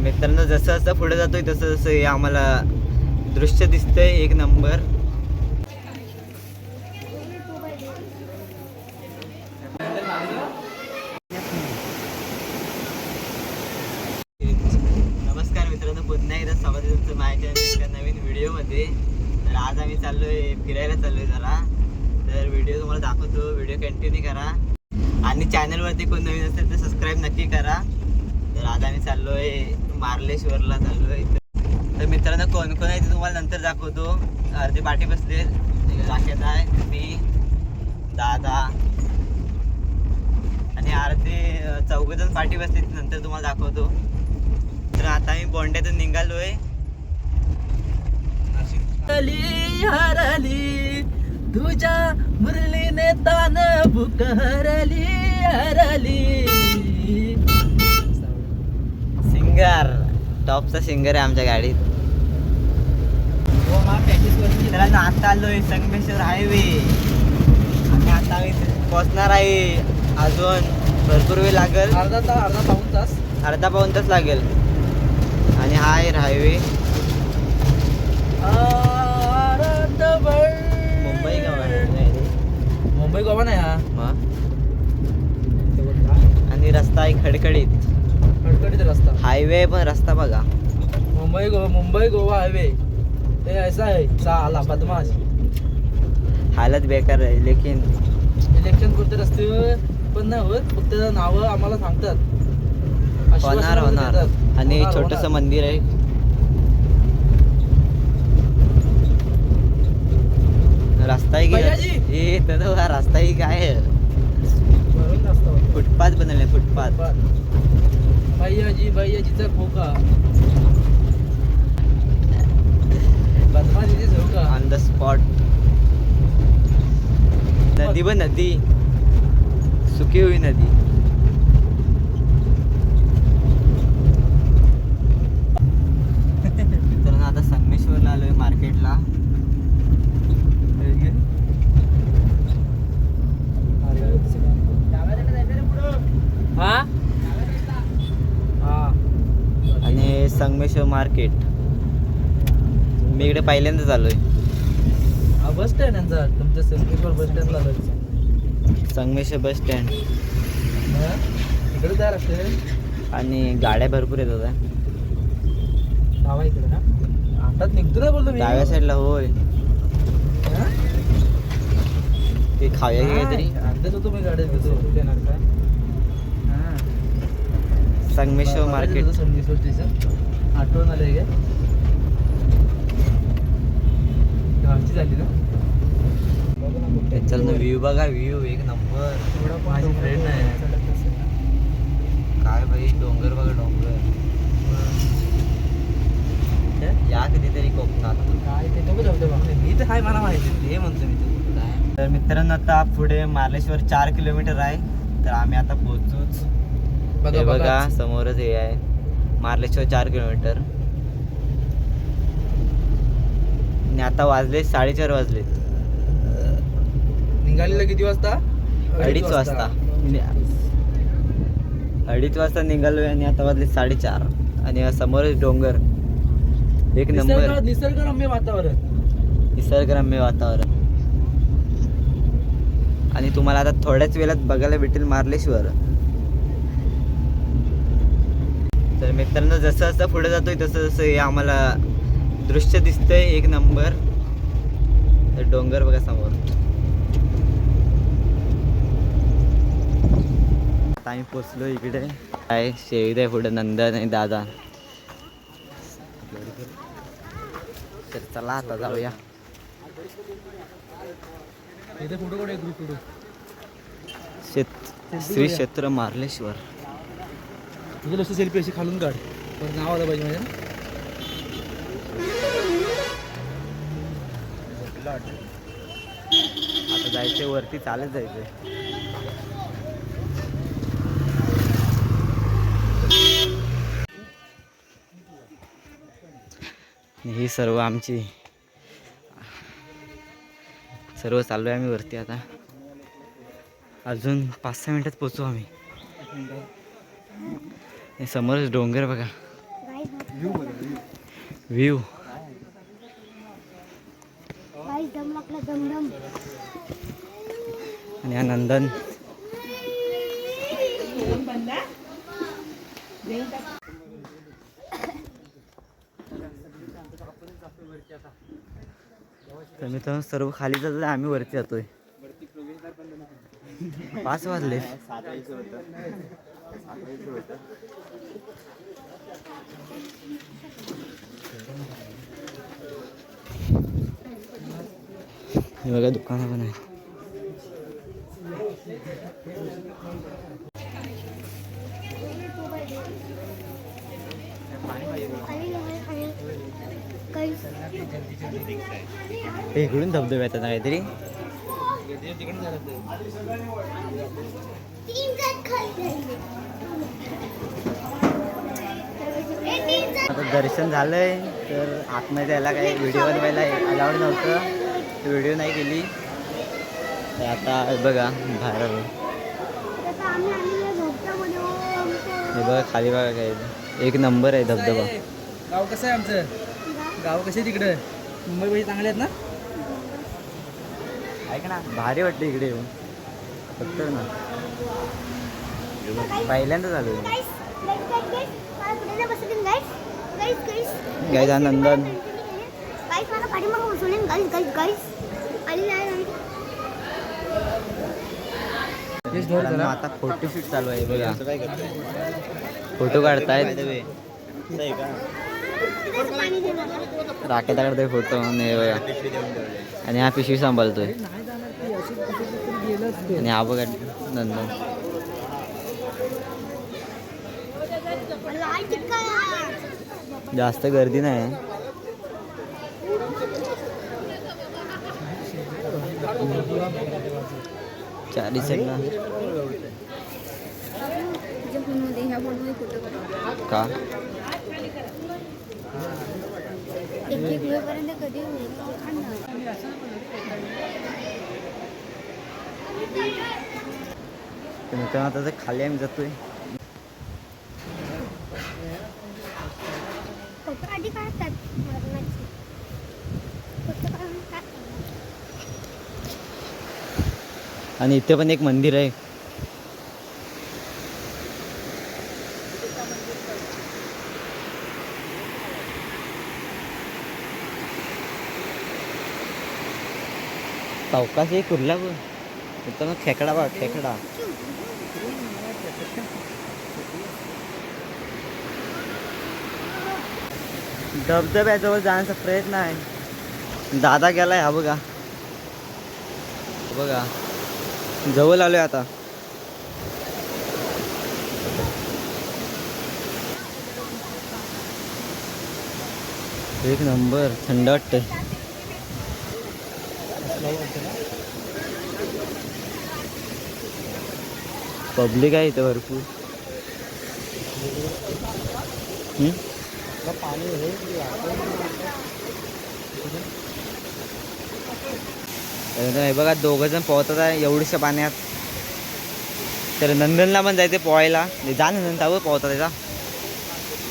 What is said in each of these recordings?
मित्रांनो जसं जसं पुढे जातोय तसं जसं हे आम्हाला दृश्य दिसतंय. एक नंबर. नमस्कार मित्रांनो पुन्हा एकदा स्वागत आहे तुमचं माझ्या एका नवीन व्हिडिओमध्ये. तर आज आम्ही चाललोय फिरायला चाललोय जरा. तर व्हिडिओ तुम्हाला दाखवतो व्हिडिओ कंटिन्यू करा. आणि चॅनलवरती कोण नवीन असेल तर सबस्क्राईब नक्की करा. तर आज आम्ही चाललोय मार्लेश्वरला चाललोय तर मित्रांनो कोण कोण आहे ते तुम्हाला नंतर दाखवतो. अर्धी पाठी बसले राखेत आहे मी दादा आणि अर्धे चौघजण पाठी बसले नंतर तुम्हाला दाखवतो. तर आता मी बोंड्यातून निघालोय. हरली हरली तुझ्या मुरलीने तान भूक हरली हरली. सिंगर. टॉपचा सिंगर आहे आमच्या गाडीत. त्याला आता आलोय संगमेश्वर हायवे. आणि आता आहे. अजून भरपूर वेळ लागेल. अर्धा तास अर्धा पाऊन तास. अर्धा पाऊन तास लागेल. आणि हा आहे हायवे. मुंबई का मुंबई गोवा नाही हा. आणि रस्ता आहे खडखडीत. रस्ता. हायवे पण रस्ता बघा. मुंबई गोवा मुंबई गोवा हायवे. ते ऐसा है साला बदमाश हालत बेकार आहे लेकिन. इलेक्शन कोणते रस्ते पण नाही होत. फक्त नावं आम्हाला सांगतात. आश्वासनं होणार होणार. देतात. आणि होणार, छोटस होणार. मंदिर आहे. रस्ता आहे भैयाजी! हा रस्ता ही काय आहे? वरून रस्ता होता. फुटपाथ बनवले फुटपाथ. भैयाजी भैयाजीचा खोका. बदमाशीची झोका. ऑन द स्पॉट नदी ब नदी. सुकी हुई नदी मित्रांनो आता संगमेश्वरला आलोय मार्केटला हा हा आणि संगमेश्वर मार्केट. मी इकडे पहिल्यांदाच आलोय. हा बस स्टँड यांचा तुमच्या संकेश्वर बस स्टँडला आलोय. Sangameshwar bus stand? इकडे असते आणि गाड्या भरपूर येतात. डावा इकडे ना. आता निघतो ना बोलतो डाव्या साईडला होय? ते खाऊया काहीतरी हा, अर्ध्याच होतो मी गाडीत घेतो. देणार काय. संगमेश्वर मार्केट. बालाजी संगमेश्वर स्टेशन आठवण आलंय का? गावची झाली ना. चल ना व्ह्यू बघा व्ह्यू एक नंबर माझी फ्रेंड आहे. काय भाई डोंगर बघा डोंगर. या कधीतरी कोकणात. काय ते. मी तर काय मला माहिती हे म्हणतो मी? तर मित्रांनो आता पुढे मार्लेश्वर चार किलोमीटर आहे. तर आम्ही आता पोहोचूच. हे बघा समोरच हे आहे. मार्लेश्वर चार किलोमीटर. आणि आता वाजले साडेचार वाजले. निघालेला किती वाजता? अडीच वाजता. अडीच वाजता निघालोय आणि आता वाजले साडेचार. आणि समोरच डोंगर. एक नंबर. निसर्ग निसर्गरम्य वातावरण. निसर्गरम्य वातावरण. आणि तुम्हाला आता थोड्याच वेळात बघायला भेटेल मार्लेश्वर. तर मित्रांनो जसं जसं पुढे जातोय तसं तसं हे आम्हाला दृश्य दिसतंय. एक नंबर. तर डोंगर बघा समोर. आता आम्ही पोचलो इकडे. काय शेळी आहे पुढे नंदन आणि दादा. तर चला आता जाऊया. शेत श्री क्षेत्र मार्लेश्वर. तुझं लक्ष सेल्फी अशी खालून काढ. पण नाव आलं पाहिजे माझ्या. आता जायचंय वरती चालत जायचंय. ही सर्व आमची सर्व चाललो आहे आम्ही वरती आता. अजून पाच सहा मिनिटात पोचू आम्ही. हे समोरच डोंगर बघा. व्ह्यू आणि हा नंदन. तर मित्रांनो सर्व खाली जातात आम्ही वरती जातोय. पाच वाजले. हे बघा दुकानं पण आहे हे इकडून धबधबे येतात ना काहीतरी. आता दर्शन झालंय तर आतमध्ये यायला काही व्हिडिओ बनवायला अलाउड नव्हतं. व्हिडिओ नाही केली. तर आता बघा बाहेर आलो. आता आम्ही आलेलो झोपटामध्ये ओ, आमचं हे बघा खाली बघा काय. एक नंबर आहे धबधबा. गाव कसं आहे आमचं? गाव कसे तिकडं? मुंबई पैसे चांगले आहेत ना? ऐक ना भारी वाटतं इकडे येऊन. फक्त ना. पहिल्यांदा झालो. हा नंदन. आता फोटोशूट चालू आहे बघा. फोटो काढतायत. राखेत काढतोय फोटो आणि बघा आणि हा पिशवी सांभाळतोय नाही जाणार ते अशी कुठे तरी गेलंच ते आणि हा बघा नंदन. जास्त गर्दी नाही. चारी साईडला का? एक एक कधी होईल? तर मित्रांनो आता ते खाली आम्ही जातोय. आणि इथे पण एक मंदिर आहे. चौकाशी एक कुर्ला मित्रांनो खेकडा बघ खेकडा. धबधब्याजवळ जाण्याचा प्रयत्न आहे. दादा गेलाय हा बघा. बघा. जवळ आलोय आता. एक नंबर थंड वाटतंय. पब्लिक आहे इथं भरपूर. हे बघा दोघं जण पोहतात आहे एवढ्याशा पाण्यात. तर नंदनला पण जायचं पोहायला. जा नंदन त्यावर पोहता त्याचा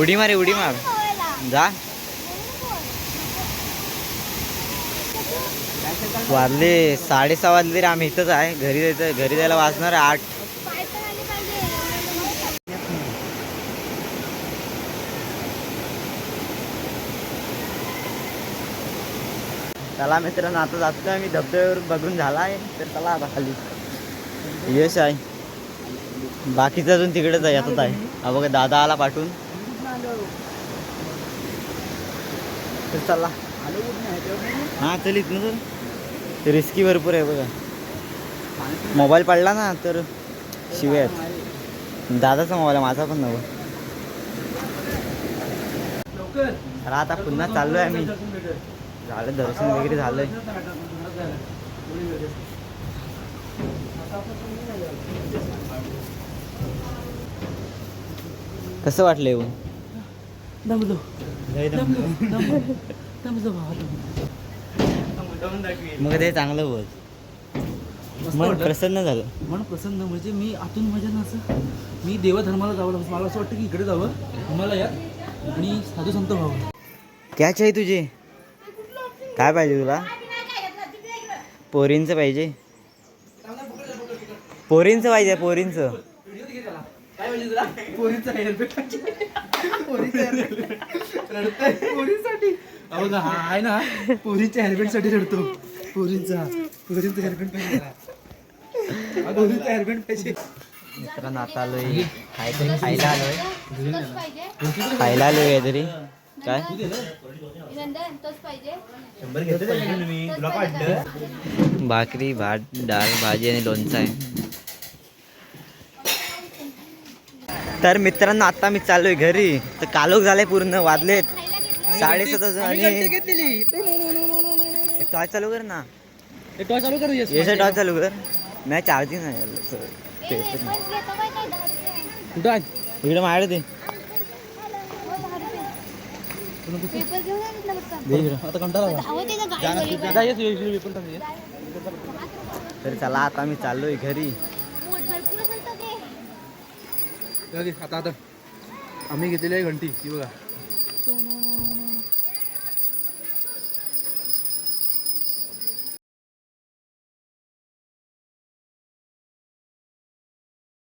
उडी मारे उडी मार. जा. वाजले साडेसहा वाजले रे आम्ही इथंच आहे. घरी जायचं घरी जायला वाजणार आठ पाय पण आले पाहिजे चला मित्रांनो आता जातोय मी. धबधब्यावर बघून झाला आहे तर चला आता खाली. यश आहे. बाकीचं अजून तिकडेच आहे यातच आहे हा बघा दादा आला पाठवून. तर चला. हां चल इथनं सर रिस्की भरपूर आहे बघा. मोबाईल पडला ना तर शिव्या आहेत दादाचा मोबाईल आहे माझा पण नवं. लवकर तर आता पुन्हा चाललोय आम्ही. झालं दर्शन वगैरे झालंय. कसं वाटलं येऊन दमलो. दमलो. दमलो दमलो. भावा मग ते चांगलं बोल मन. प्रसन्न झालं. मन प्रसन्न म्हणजे मी आतून माझ्या ना असं मी देवधर्माला जावं लागतं मला असं वाटतं की इकडे जावं मला या आणि साधू संत भाऊ कॅच आहे तुझे? काय पाहिजे तुला? पोरींचं पाहिजे. पोरींचं पाहिजे पोरींचं. पोरीसाठी. हा आहे ना पोरीच्या हेल्मेटसाठी रडतो. पोरींचा. पोरींचा हेल्मेट पाहिजे. पोरीचा हेल्मेट पाहिजे. मित्रांनो आता आलोय. काहीतरी खायला आलोय. तोच पाहिजे खायला आलोय काहीतरी काय? भाकरी भात डाळ भाजी आणि लोणचं आहे. तर मित्रांनो आता मी चाललोय घरी. तर कालोख झालाय पूर्ण वाजलेत. साडेसात आणि टॉर्च चालू कर ना. टॉर्च चालू कर ये. टॉर्च चालू कर. नाही चार्जिंग नाही कुठं इकडे माझ्याकडे दे. हो. तर चला आता मी चाललोय घरी. आता आता. आम्ही घेतलेली आहे घंटी ती बघा.